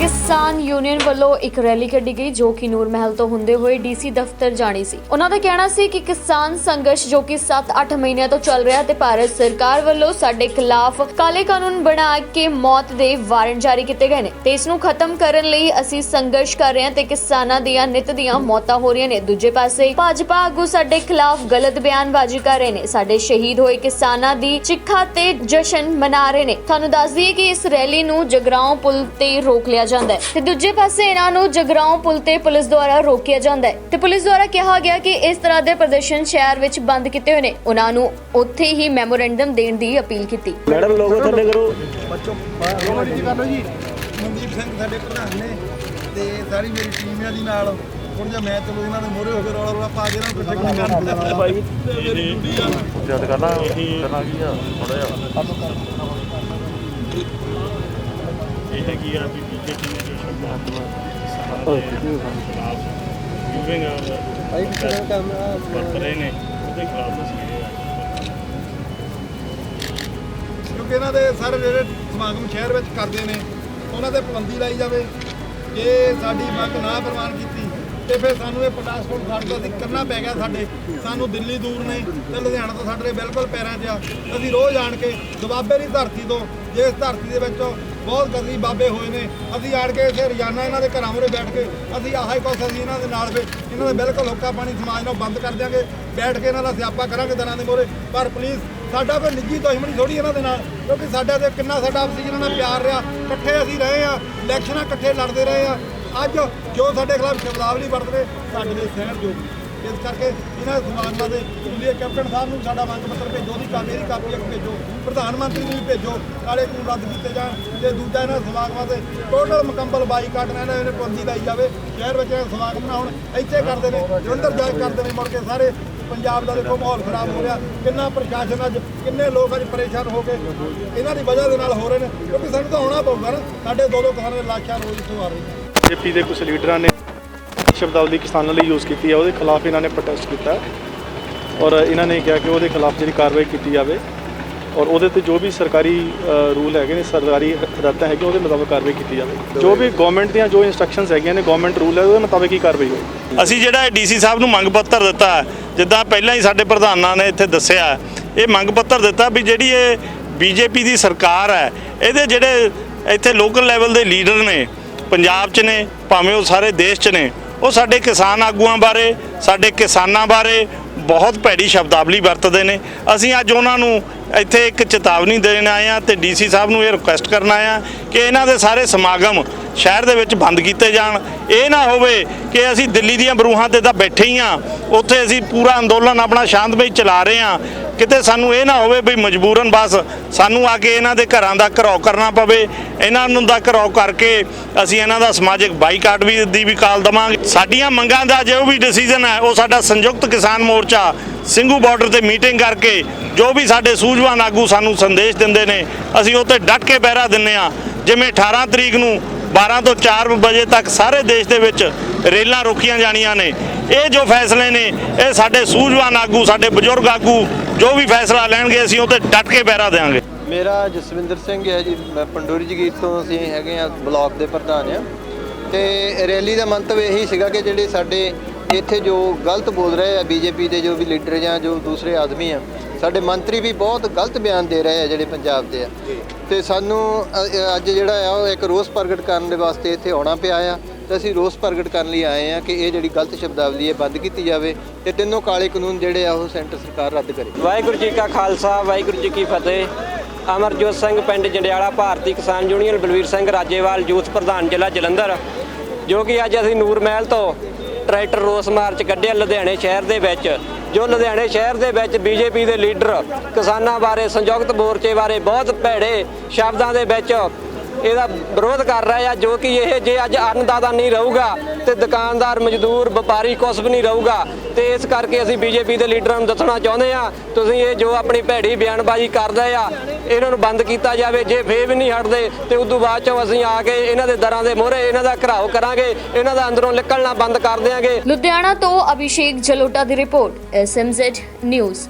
ਕਿਸਾਨ ਯੂਨੀਅਨ ਵੱਲੋਂ ਇੱਕ ਰੈਲੀ ਕੱਢੀ ਗਈ ਜੋ ਕਿ ਨੂਰ ਮਹਿਲ ਤੋਂ ਹੁੰਦੇ ਹੋਏ ਡੀਸੀ ਦਫ਼ਤਰ ਜਾਣੀ ਸੀ। ਉਹਨਾਂ ਦਾ ਕਹਿਣਾ ਸੀ ਕਿ ਕਿਸਾਨ ਸੰਘਰਸ਼ ਜੋ ਕਿ 7-8 ਮਹੀਨਿਆਂ ਤੋਂ ਚੱਲ ਰਿਹਾ ਤੇ ਭਾਰਤ ਸਰਕਾਰ ਵੱਲੋਂ ਸਾਡੇ ਖਿਲਾਫ ਕਾਲੇ ਕਾਨੂੰਨ ਬਣਾ ਕੇ ਮੌਤ ਦੇ ਵਾਰੰਟ ਜਾਰੀ ਕੀਤੇ ਗਏ ਨੇ ਤੇ ਇਸ ਨੂੰ ਖਤਮ ਕਰਨ ਲਈ ਅਸੀਂ ਸੰਘਰਸ਼ ਕਰ ਰਹੇ ਹਾਂ ਤੇ ਕਿਸਾਨਾਂ ਦੀਆਂ ਨਿਤ ਦੀਆਂ ਮੌਤਾਂ ਹੋ ਰਹੀਆਂ ਨੇ। ਦੂਜੇ ਪਾਸੇ, ਭਾਜਪਾ ਆਗੂ ਸਾਡੇ ਖਿਲਾਫ ਗਲਤ ਬਿਆਨਬਾਜ਼ੀ ਕਰ ਰਹੇ ਨੇ। ਸਾਡੇ ਸ਼ਹੀਦ ਹੋਏ ਕਿਸਾਨਾਂ ਦੀ ਚਿੱਖਾ ਤੇ ਜਸ਼ਨ ਮਨਾ ਰਹੇ ਨੇ। ਤੁਹਾਨੂੰ ਦੱਸ ਦਈਏ ਕਿ ਇਸ ਰੈਲੀ ਨੂੰ ਜਗਰਾਉਂ ਪੁਲ ਤੇ ਰੋਕ ਲਿਆ ਜਾਂਦਾ ਹੈ ਤੇ ਦੂਜੇ ਪਾਸੇ ਇਹਨਾਂ ਨੂੰ ਜਗਰਾਉਂ ਪੁਲ ਤੇ ਪੁਲਿਸ ਦੁਆਰਾ ਰੋਕਿਆ ਜਾਂਦਾ ਹੈ ਤੇ ਪੁਲਿਸ ਦੁਆਰਾ ਕਿਹਾ ਗਿਆ ਕਿ ਇਸ ਤਰ੍ਹਾਂ ਦੇ ਪ੍ਰਦਰਸ਼ਨ ਸ਼ਹਿਰ ਵਿੱਚ ਬੰਦ ਕੀਤੇ ਹੋਏ ਨੇ ਉਹਨਾਂ ਨੂੰ ਉੱਥੇ ਹੀ ਮੈਮੋਰੈਂਡਮ ਦੇਣ ਦੀ ਅਪੀਲ ਕੀਤੀ ਮੈਡਮ ਲੋਗੋ ਥੱਲੇ ਕਰੋ ਜੀ ਕਰ ਲਓ ਜੀ ਮਨਦੀਪ ਸਿੰਘ ਸਾਡੇ ਪ੍ਰਧਾਨ ਨੇ ਤੇ ਸਾਰੀ ਮੇਰੀ ਟੀਮ ਹੈ ਜੀ ਨਾਲ ਹੁਣ ਜੇ ਮੈਂ ਚਲੋ ਇਹਨਾਂ ਦੇ ਮੋਰੇ ਹੋ ਕੇ ਰੌਲਾ ਰੌਲਾ ਪਾ ਕੇ ਇਹਨਾਂ ਨੂੰ ਇਕੱਠੇ ਕਰਨਾ ਭਾਈ ਜਦ ਕਰਨਾ ਕਰਨਾ ਕੀ ਆ ਥੋੜਾ ਜਿਹਾ ਇਹ ਹੈਗੀ ਆ ਵੀ ਬੀਜੇਪੀ ਨੇ ਜੋ ਸ਼ਬਦ ਖਿਲਾਫ ਯੂਰਿੰਗ ਭਾਈ ਪਿੱਛੇ ਕੰਮ ਵਰਤ ਰਹੇ ਨੇ ਉਹਦੇ ਖਿਲਾਫ ਅਸੀਂ ਇਹ ਆ। ਕਿਉਂਕਿ ਇਹਨਾਂ ਦੇ ਸਾਰੇ ਜਿਹੜੇ ਸਮਾਗਮ ਸ਼ਹਿਰ ਵਿੱਚ ਕਰਦੇ ਨੇ ਉਹਨਾਂ ਤੇ ਪਾਬੰਦੀ ਲਾਈ ਜਾਵੇ ਜੇ ਸਾਡੀ ਮੰਗ ਨਾ ਪ੍ਰਵਾਨ ਕੀਤੀ ਤੇ ਫਿਰ ਸਾਨੂੰ ਇਹ ਪਟਾਸਪੋਰਟ ਖੜਦਾ ਅਸੀਂ ਕਰਨਾ ਪੈ ਗਿਆ ਸਾਡੇ। ਸਾਨੂੰ ਦਿੱਲੀ ਦੂਰ ਨੇ ਤੇ ਲੁਧਿਆਣਾ ਤੋਂ ਸਾਡੇ ਬਿਲਕੁਲ ਪੈਰਾਂ 'ਚ ਆ। ਅਸੀਂ ਰੋਜ਼ ਆਣ ਕੇ ਦੁਆਬੇ ਦੀ ਧਰਤੀ ਤੋਂ, ਜਿਸ ਧਰਤੀ ਦੇ ਵਿੱਚੋਂ ਬਹੁਤ ਗਜ਼ੀ ਬਾਬੇ ਹੋਏ ਨੇ, ਅਸੀਂ ਆਣ ਕੇ ਇੱਥੇ ਰੋਜ਼ਾਨਾ ਇਹਨਾਂ ਦੇ ਘਰਾਂ ਮੂਹਰੇ ਬੈਠ ਕੇ ਅਸੀਂ ਆਹ ਕੁਛ ਅਸੀਂ ਇਹਨਾਂ ਦੇ ਨਾਲ ਫਿਰ ਇਹਨਾਂ ਦਾ ਬਿਲਕੁਲ ਹੋਕਾ ਪਾਣੀ ਸਮਾਜ ਨੂੰ ਬੰਦ ਕਰ ਦਿਆਂਗੇ। ਬੈਠ ਕੇ ਇਹਨਾਂ ਦਾ ਸਿਆਪਾ ਕਰਾਂਗੇ ਦਰਾਂ ਦੇ ਮੂਹਰੇ। ਪਰ ਪਲੀਜ਼ ਸਾਡਾ ਕੋਈ ਨਿੱਜੀ ਦੁਸ਼ਮਣੀ ਥੋੜੀ ਇਹਨਾਂ ਦੇ ਨਾਲ, ਕਿਉਂਕਿ ਸਾਡਾ ਤੇ ਕਿੰਨਾ ਸਾਡਾ ਆਪਸੀ ਇਹਨਾਂ ਨਾਲ ਪਿਆਰ ਰਿਹਾ। ਇਕੱਠੇ ਅਸੀਂ ਰਹੇ ਆ ਇਲੈਕਸ਼ਨਾਂ ਇਕੱਠੇ ਲੜਦੇ ਰਹੇ ਆ ਅੱਜ ਜੋ ਸਾਡੇ ਖਿਲਾਫ ਸ਼ਬਦਾਵਲੀ ਵਰਤਦੇ, ਸਾਡੇ ਲਈ ਸਹਿਣ ਜੋ ਇਸ ਕਰਕੇ ਇਹਨਾਂ ਸਮਾਗਮਾਂ ਦੇ ਤੁਸੀਂ ਕੈਪਟਨ ਸਾਹਿਬ ਨੂੰ ਸਾਡਾ ਮੰਗ ਪੱਤਰ ਭੇਜੋ, ਉਹਦੀ ਕਾਪੀ, ਇਹਦੀ ਕਾਪੀ ਇੱਕ ਭੇਜੋ, ਪ੍ਰਧਾਨ ਮੰਤਰੀ ਨੂੰ ਵੀ ਭੇਜੋ ਕਾਲੇ ਕਾਨੂੰਨ ਰੱਦ ਕੀਤੇ ਜਾਣ। ਤੇ ਦੂਜਾ ਇਹਨਾਂ ਸਮਾਗਮਾਂ ਤੇ ਟੋਟਲ ਮੁਕੰਮਲ ਬਾਈਕਾਟ ਨਾਲ ਇਹਨਾਂ ਨੇ ਪਾਬੰਦੀ ਲਾਈ ਜਾਵੇ, ਸ਼ਹਿਰ ਵਿੱਚ ਇਹ ਸਮਾਗਮ ਨਾ ਹੁਣ ਇੱਥੇ ਕਰਦੇ ਨੇ, ਜਲੰਧਰ ਜਾ ਕੇ ਕਰਦੇ ਨੇ, ਮੁੜ ਕੇ ਸਾਰੇ ਪੰਜਾਬ ਦਾ ਦੇਖੋ ਮਾਹੌਲ ਖਰਾਬ ਹੋ ਰਿਹਾ। ਕਿੰਨਾ ਪ੍ਰਸ਼ਾਸਨ ਅੱਜ, ਕਿੰਨੇ ਲੋਕ ਅੱਜ ਪਰੇਸ਼ਾਨ ਹੋ ਕੇ ਇਹਨਾਂ ਦੀ ਵਜ੍ਹਾ ਦੇ ਨਾਲ ਹੋ ਰਹੇ ਨੇ, ਕਿਉਂਕਿ ਸਾਨੂੰ ਤਾਂ ਆਉਣਾ ਪਊਗਾ ਨਾ। ਸਾਡੇ ਦੋ ਦੋ ਕਿਸਾਨਾਂ ਦੇ ਲਾਸ਼ਾਂ ਰੋਜ਼ ਇੱਥੋਂ ਆ ਰਹੀਆਂ। ਬੀਜੇਪੀ ਦੇ ਕੁਝ ਲੀਡਰਾਂ ਨੇ ਸ਼ਬਦਾਵਲੀ ਕਿਸਾਨਾਂ ਲਈ ਯੂਜ਼ ਕੀਤੀ ਹੈ, ਉਹਦੇ ਖਿਲਾਫ ਇਹਨਾਂ ਨੇ ਪ੍ਰੋਟੈਸਟ ਕੀਤਾ ਔਰ ਇਹਨਾਂ ਨੇ ਕਿਹਾ ਕਿ ਉਹਦੇ ਖਿਲਾਫ ਜਿਹੜੀ ਕਾਰਵਾਈ ਕੀਤੀ ਜਾਵੇ ਔਰ ਉਹਦੇ ਤੇ ਜੋ ਵੀ ਸਰਕਾਰੀ ਰੂਲ ਹੈਗੇ ਨੇ, ਸਰਕਾਰੀ ਹਦਾਇਤਾਂ ਹੈਗੀਆਂ, ਉਹਦੇ ਮੁਤਾਬਕ ਕਾਰਵਾਈ ਕੀਤੀ ਜਾਵੇ। ਜੋ ਵੀ ਗਵਰਨਮੈਂਟ ਦੀਆਂ ਜੋ ਇਨਸਟਰਕਸ਼ਨਸ ਹੈਗੀਆਂ ਨੇ ਗਵਰਨਮੈਂਟ ਰੂਲ ਹੈ, ਉਹਦੇ ਮੁਤਾਬਕ ਹੀ ਕਾਰਵਾਈ ਹੋਵੇ ਅਸੀਂ ਜਿਹੜਾ ਡੀਸੀ ਸਾਹਿਬ ਨੂੰ ਮੰਗ ਪੱਤਰ ਦਿੱਤਾ ਜਿੱਦਾਂ ਪਹਿਲਾਂ ਹੀ ਸਾਡੇ ਪ੍ਰਧਾਨਾਂ ਨੇ ਇੱਥੇ ਦੱਸਿਆ ਇਹ ਮੰਗ ਪੱਤਰ ਦਿੱਤਾ ਵੀ ਜਿਹੜੀ ਇਹ ਬੀਜੇਪੀ ਦੀ ਸਰਕਾਰ ਹੈ, ਇਹਦੇ ਜਿਹੜੇ ਇੱਥੇ ਲੋਕਲ ਲੈਵਲ ਦੇ ਲੀਡਰ ਨੇ ਪੰਜਾਬ 'ਚ ਨੇ, ਭਾਵੇਂ ਉਹ ਸਾਰੇ ਦੇਸ਼ 'ਚ ਨੇ, ਉਹ ਸਾਡੇ ਕਿਸਾਨ ਆਗੂਆਂ ਬਾਰੇ, ਸਾਡੇ ਕਿਸਾਨਾਂ ਬਾਰੇ ਬਹੁਤ ਭੈੜੀ ਸ਼ਬਦਾਵਲੀ ਵਰਤਦੇ ਨੇ। ਅਸੀਂ ਅੱਜ ਉਹਨਾਂ ਨੂੰ ਇੱਥੇ ਇੱਕ ਚੇਤਾਵਨੀ ਦੇਣ ਆਏ ਆ ਤੇ ਡੀਸੀ ਸਾਹਿਬ ਨੂੰ ਇਹ ਰਿਕੁਐਸਟ ਕਰਨ ਆਏ ਆ ਕਿ ਇਹਨਾਂ ਦੇ ਸਾਰੇ ਸਮਾਗਮ ਸ਼ਹਿਰ ਦੇ ਵਿੱਚ ਬੰਦ ਕੀਤੇ ਜਾਣ। ਇਹ ਨਾ ਹੋਵੇ ਕਿ ਅਸੀਂ ਦਿੱਲੀ ਦੀਆਂ ਬਰੂਹਾਂ ਤੇ ਤਾਂ ਬੈਠੇ ਹੀ ਆ ਉੱਥੇ ਅਸੀਂ ਪੂਰਾ ਅੰਦੋਲਨ ਆਪਣਾ ਸ਼ਾਂਤਮਈ ਚਲਾ ਰਹੇ ਆ ਕਿਤੇ ਸਾਨੂੰ ਇਹ ਨਾ ਹੋਵੇ ਵੀ ਮਜਬੂਰਨ ਬਸ ਸਾਨੂੰ ਆ ਕੇ ਇਹਨਾਂ ਦੇ ਘਰਾਂ ਦਾ ਘਰਾਓ ਕਰਨਾ ਪਵੇ, ਇਹਨਾਂ ਨੂੰ ਦਾ ਘਰਾਓ ਕਰਕੇ ਅਸੀਂ ਇਹਨਾਂ ਦਾ ਸਮਾਜਿਕ ਬਾਈਕਾਟ ਵੀ ਦੀ ਵੀ ਕਾਲ ਦਵਾਂਗੇ। ਸਾਡੀਆਂ ਮੰਗਾਂ ਦਾ ਜੋ ਵੀ ਡਿਸੀਜਨ ਹੈ, ਉਹ ਸਾਡਾ ਸੰਯੁਕਤ ਕਿਸਾਨ ਮੋਰਚਾ ਸਿੰਘੂ ਬਾਰਡਰ ਤੇ ਮੀਟਿੰਗ ਕਰਕੇ ਜੋ ਵੀ ਸਾਡੇ ਸੂਝਵਾਨ ਆਗੂ ਸਾਨੂੰ ਸੰਦੇਸ਼ ਦਿੰਦੇ ਨੇ, ਅਸੀਂ ਉਹ ਤੇ ਡਟ ਕੇ ਪਹਿਰਾ ਦਿੰਨੇ ਆ ਜਿਵੇਂ 18 ਤਰੀਕ ਨੂੰ 12 ਤੋਂ 4 ਵਜੇ ਤੱਕ ਸਾਰੇ ਦੇਸ਼ ਦੇ ਵਿੱਚ ਰੇਲਾਂ ਰੋਕੀਆਂ ਜਾਣੀਆਂ ਨੇ। ਇਹ ਜੋ ਫੈਸਲੇ ਨੇ, ਇਹ ਸਾਡੇ ਸੂਝਵਾਨ ਆਗੂ, ਸਾਡੇ ਬਜ਼ੁਰਗ ਆਗੂ, ਜੋ ਵੀ ਫੈਸਲਾ ਲੈਣਗੇ, ਅਸੀਂ ਉਹ ਤੇ ਡਟ ਕੇ ਪਹਿਰਾ ਦੇਵਾਂਗੇ ਮੇਰਾ ਜਸਵਿੰਦਰ ਸਿੰਘ ਹੈ ਜੀ। ਮੈਂ ਪੰਡੋਰੀ ਜਗੀਰ ਤੋਂ ਅਸੀਂ ਹੈਗੇ ਆ ਬਲਾਕ ਦੇ ਪ੍ਰਧਾਨ ਆ ਤੇ ਰੈਲੀ ਦਾ ਮੰਤਵ ਇਹੀ ਸੀਗਾ ਕਿ ਜਿਹੜੇ ਸਾਡੇ ਇੱਥੇ ਜੋ ਗਲਤ ਬੋਲ ਰਹੇ ਆ, ਬੀਜੇਪੀ ਦੇ ਜੋ ਵੀ ਲੀਡਰ ਜਾਂ ਜੋ ਦੂਸਰੇ ਆਦਮੀ ਆ ਸਾਡੇ ਮੰਤਰੀ ਵੀ ਬਹੁਤ ਗਲਤ ਬਿਆਨ ਦੇ ਰਹੇ ਆ ਜਿਹੜੇ ਪੰਜਾਬ ਦੇ ਆ। ਤੇ ਸਾਨੂੰ ਅੱਜ ਜਿਹੜਾ ਆ ਉਹ ਇੱਕ ਰੋਸ ਪ੍ਰਗਟ ਕਰਨ ਦੇ ਵਾਸਤੇ ਇੱਥੇ ਆਉਣਾ ਪਿਆ ਆ ਤੇ ਅਸੀਂ ਰੋਸ ਪ੍ਰਗਟ ਕਰਨ ਲਈ ਆਏ ਆ ਕਿ ਇਹ ਜਿਹੜੀ ਗਲਤ ਸ਼ਬਦਾਵਲੀ ਹੈ ਬੰਦ ਕੀਤੀ ਜਾਵੇ ਤੇ ਤਿੰਨੋਂ ਕਾਲੇ ਕਾਨੂੰਨ ਜਿਹੜੇ ਆ ਉਹ ਸੈਂਟਰ ਸਰਕਾਰ ਰੱਦ ਕਰੇ। ਵਾਹਿਗੁਰੂ ਜੀ ਕਾ ਖਾਲਸਾ ਵਾਹਿਗੁਰੂ ਜੀ ਕੀ ਫਤਿਹ। ਅਮਰਜੋਤ ਸਿੰਘ ਪਿੰਡ ਜੰਡਿਆਲਾ ਭਾਰਤੀ ਕਿਸਾਨ ਯੂਨੀਅਨ ਬਲਵੀਰ ਸਿੰਘ ਰਾਜੇਵਾਲ ਯੂਥ ਪ੍ਰਧਾਨ ਜ਼ਿਲ੍ਹਾ ਜਲੰਧਰ ਜੋ ਕਿ ਅੱਜ ਅਸੀਂ ਨੂਰ ਮਹਿਲ ਤੋਂ ਟਰੈਕਟਰ ਰੋਸ ਮਾਰਚ ਕੱਢਿਆ ਲੁਧਿਆਣੇ ਸ਼ਹਿਰ ਦੇ ਵਿੱਚ। ਜੋ ਲੁਧਿਆਣੇ ਸ਼ਹਿਰ ਦੇ ਵਿੱਚ ਬੀਜੇਪੀ ਦੇ ਲੀਡਰ ਕਿਸਾਨਾਂ ਬਾਰੇ, ਸੰਯੁਕਤ ਮੋਰਚੇ ਬਾਰੇ ਬਹੁਤ ਭੈੜੇ ਸ਼ਬਦਾਂ ਦੇ ਵਿੱਚ ਇਹਦਾ ਵਿਰੋਧ ਕਰ ਰਹੇ ਆ, ਜੋ ਕਿ ਇਹ ਜੇ ਅੱਜ ਅੰਨਦਾਤਾ ਨਹੀਂ ਰਹੂਗਾ ਤੇ ਦੁਕਾਨਦਾਰ, ਮਜ਼ਦੂਰ, ਵਪਾਰੀ ਕੁਛ ਵੀ ਨਹੀਂ ਰਹੂਗਾ। ਤੇ ਇਸ ਕਰਕੇ ਅਸੀਂ ਬੀਜੇਪੀ ਦੇ ਲੀਡਰਾਂ ਨੂੰ ਦੱਸਣਾ ਚਾਹੁੰਦੇ ਆ ਤੁਸੀਂ ਇਹ ਜੋ ਆਪਣੀ ਭੈੜੀ ਬਿਆਨਬਾਜ਼ੀ ਕਰਦੇ ਆ, ਇਹਨਾਂ ਨੂੰ ਬੰਦ ਕੀਤਾ ਜਾਵੇ, ਜੇ ਫੇਰ ਵੀ ਨਹੀਂ ਹਟਦੇ, ਤੇ ਉਦੋਂ ਬਾਅਦ ਚੋਂ ਅਸੀਂ ਆ ਕੇ ਇਹਨਾਂ ਦੇ ਦਰਾਂ ਦੇ ਮੋਹਰੇ, ਇਹਨਾਂ ਦਾ ਘਰਾਓ ਕਰਾਂਗੇ, ਇਹਨਾਂ ਦਾ ਅੰਦਰੋਂ ਨਿਕਲਣਾ ਬੰਦ ਕਰ ਦਿਆਂਗੇ। ਲੁਧਿਆਣਾ ਤੋਂ ਅਭਿਸ਼ੇਕ ਜਲੋਟਾ ਦੀ ਰਿਪੋਰਟ ਐਸਐਮਜ਼ੈਡ ਨਿਊਜ਼